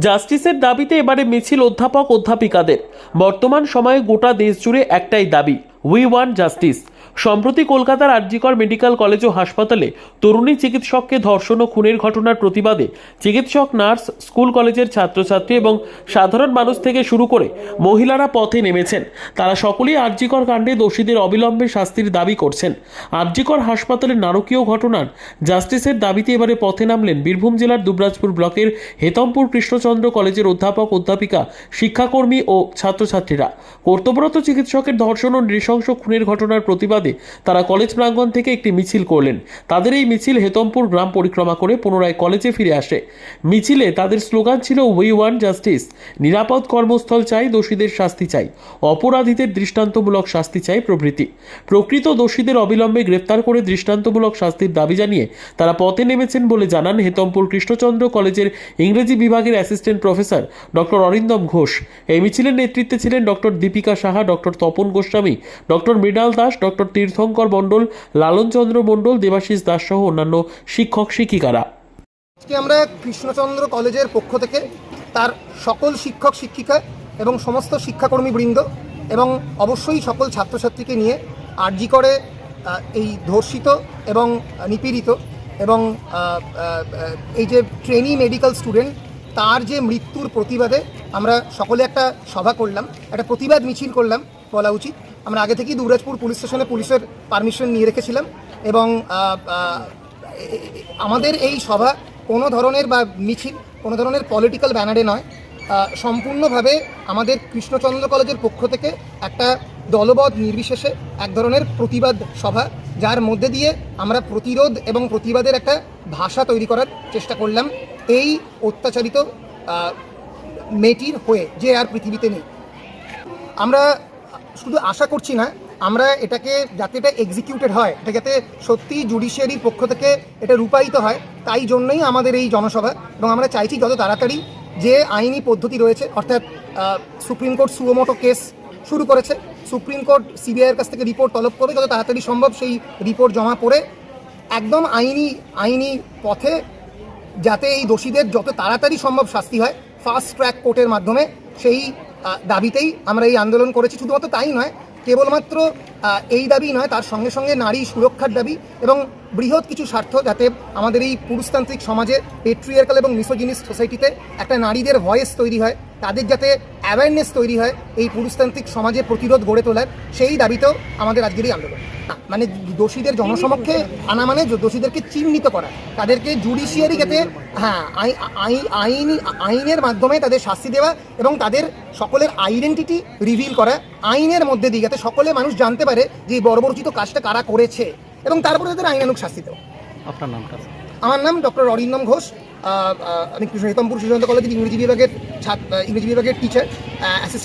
জাস্টিসের দাবিতে এবারে মিছিল অধ্যাপক অধ্যাপিকাদের। বর্তমান সময়ে গোটা দেশ জুড়ে একটাই দাবি উই ওয়ান জাস্টিস। সম্প্রতি কলকাতার আরজিকর মেডিকেল কলেজ ও হাসপাতালে তরুণী চিকিৎসককে ধর্ষণ ও খুনের ঘটনার প্রতিবাদে চিকিৎসক, নার্স, স্কুল কলেজের ছাত্রছাত্রী এবং সাধারণ মানুষ থেকে শুরু করে মহিলারা পথে নেমেছেন। তারা সকলেই আরজিকর কাণ্ডে দোষীদের অবিলম্বে শাস্তির দাবি করছেন। আরজিকর হাসপাতালের নারকীয় ঘটনার জাস্টিসের দাবিতে এবারে পথে নামলেন বীরভূম জেলার দুবরাজপুর ব্লকের হেতমপুর কৃষ্ণচন্দ্র কলেজের অধ্যাপক, অধ্যাপিকা, শিক্ষাকর্মী ও ছাত্রছাত্রীরা। কর্তব্যরত চিকিৎসকের ধর্ষণ ও নৃশংস খুনের ঘটনার প্রতিবাদে তারা কলেজ প্রাঙ্গণ থেকে একটি মিছিল করলেন। তাদের এই মিছিল হেতমপুর গ্রাম পরিক্রমা করে পুনরায় কলেজে ফিরে আসে। মিছিলে তাদের স্লোগান ছিল উই ওয়ান জাস্টিস নিরাপদ কর্মস্থল চাই, দোষীদের শাস্তি চাই। অপরাধীদের দৃষ্টান্তমূলক শাস্তি চাই প্রভৃতি। প্রকৃত দোষীদের অবিলম্বে গ্রেপ্তার করে দৃষ্টান্তমূলক শাস্তির দাবি জানিয়ে তারা পথে নেমেছেন বলে জানান হেতমপুর কৃষ্ণচন্দ্র কলেজের ইংরেজি বিভাগের assistant professor doctor Arindam Ghosh. এই মিছিলের নেতৃত্বে ছিলেন doctor Dipika Saha, doctor Tapan Goswami doctor Mrinal Das, doctor Tirthankar Mondal, Lalanchandra Mondal, Debashis Das সহ অন্যান্য শিক্ষক শিক্ষিকারা। আজকে আমরা কৃষ্ণচন্দ্র কলেজের পক্ষ থেকে তার সকল শিক্ষক শিক্ষিকা এবং সমস্ত শিক্ষাকর্মী বৃন্দ এবং অবশ্যই সকল ছাত্রছাত্রীকে নিয়ে আরজি করে এই ধর্ষিত এবং নিপীড়িত এবং এই যে ট্রেনি মেডিকেল স্টুডেন্ট তার যে মৃত্যুর প্রতিবাদে আমরা সকলে একটা সভা করলাম, একটা প্রতিবাদ মিছিল করলাম বলা উচিত। আমরা আগে থেকেই দুবরাজপুর পুলিশ স্টেশনে পুলিশের পারমিশন নিয়ে রেখেছিলাম এবং আমাদের এই সভা কোনো ধরনের বা মিছিল, কোনো ধরনের পলিটিক্যাল ব্যানারে নয়। সম্পূর্ণভাবে আমাদের কৃষ্ণচন্দ্র কলেজের পক্ষ থেকে একটা দলবদ্ধ নির্বিশেষে এক ধরনের প্রতিবাদ সভা, যার মধ্যে দিয়ে আমরা প্রতিরোধ এবং প্রতিবাদের একটা ভাষা তৈরি করার চেষ্টা করলাম। এই অত্যাচারিত মেয়েটির হয়ে যে আর পৃথিবীতে নেই। আমরা শুধু আশা করছি না, আমরা এটাকে যাতে এটা এক্সিকিউটেড হয়, এটা যাতে সত্যি জুডিশিয়ারির পক্ষ থেকে এটা রূপায়িত হয়, তাই জন্যই আমাদের এই জনসভা এবং আমরা চাইছি যত তাড়াতাড়ি যে আইনি পদ্ধতি রয়েছে, অর্থাৎ সুপ্রিম কোর্ট সুয়োমোটো কেস শুরু করেছে, সুপ্রিম কোর্ট সিবিআইয়ের কাছ থেকে রিপোর্ট তলব করবে যত তাড়াতাড়ি সম্ভব সেই রিপোর্ট জমা পড়ে, একদম আইনি আইনি পথে যাতে এই দোষীদের যত তাড়াতাড়ি সম্ভব শাস্তি হয় ফাস্ট ট্র্যাক কোর্টের মাধ্যমে সেই দাবিতেই আমরা এই আন্দোলন করেছি। শুধুমাত্র তাই নয় কেবলমাত্র এই দাবি নয়, তার সঙ্গে সঙ্গে নারী সুরক্ষার দাবি এবং বৃহৎ কিছু স্বার্থ যাতে আমাদের এই পুরুষতান্ত্রিক সমাজে পেট্রিয়ার্কাল এবং মিসোজিনিস সোসাইটিতে একটা নারীদের ভয়েস তৈরি হয়, তাদের যাতে অ্যাওয়ারনেস তৈরি হয় এই পুরুষতান্ত্রিক সমাজে প্রতিরোধ গড়ে তোলার, সেই দাবিতেও আমাদের আজকের এই আন্দোলন। মানে দোষীদের জনসমক্ষে আনা মানে দোষীদেরকে চিহ্নিত করা, তাদেরকে জুডিশিয়ারি যাতে হ্যাঁ আই- আই- আইন, আইনের মাধ্যমে তাদের শাস্তি দেওয়া এবং তাদের সকলের আইডেন্টিটি রিভিল করা, আইনের মধ্যে দিয়ে যাতে সকলে মানুষ জানতে পারে যে এই বর্বরচিত কাজটা কারা করেছে এবং তারপরে তাদের আইনানুক শাস্তি দেওয়া আপনার নামটা আমার নাম ডক্টর অরিন্দম ঘোষ আমি কৃষ্ণ হেতমপুর সুশান্ত কলেজের ইংরেজি বিভাগের ছাত্র ইংরেজি বিভাগের টিচার অ্যাসিস্ট্যান্ট